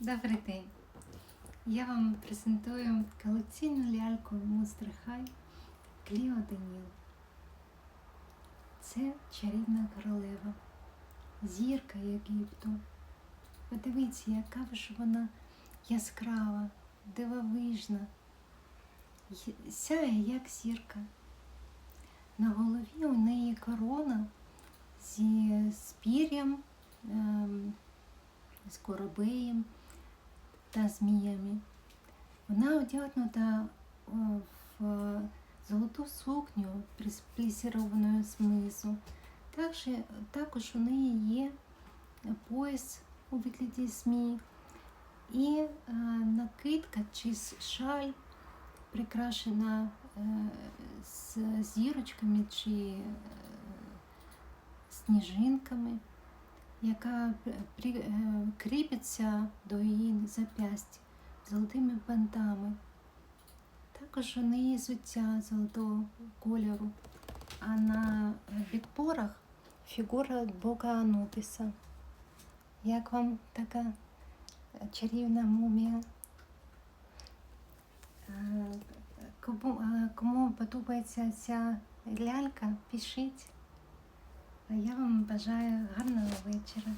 Добрий день. Я вам презентую колекційну ляльку Монстр Хай Кліо Даніл. Це чарівна королева, зірка Єгипту. Подивіться, яка ж вона яскрава, дивовижна, сяє, як зірка. На голові у неї корона зі з пір'ям, ем, з коробеєм та зміями. Вона одягнута в золоту сукню, плісірованою знизу. Також, також у неї є пояс у вигляді змій і е, накидка чи шаль прикрашена е, з зірочками чи е, сніжинками яка е, кріпиться до її зап'ястя золотими бантами. Також у неї зуття золотого кольору, а на підпорах фігура Бога Анубіса. Як вам така чарівна мумія? Е, Кому, е, кому подобається ця лялька, пишіть. А я вам бажаю гарного вечора.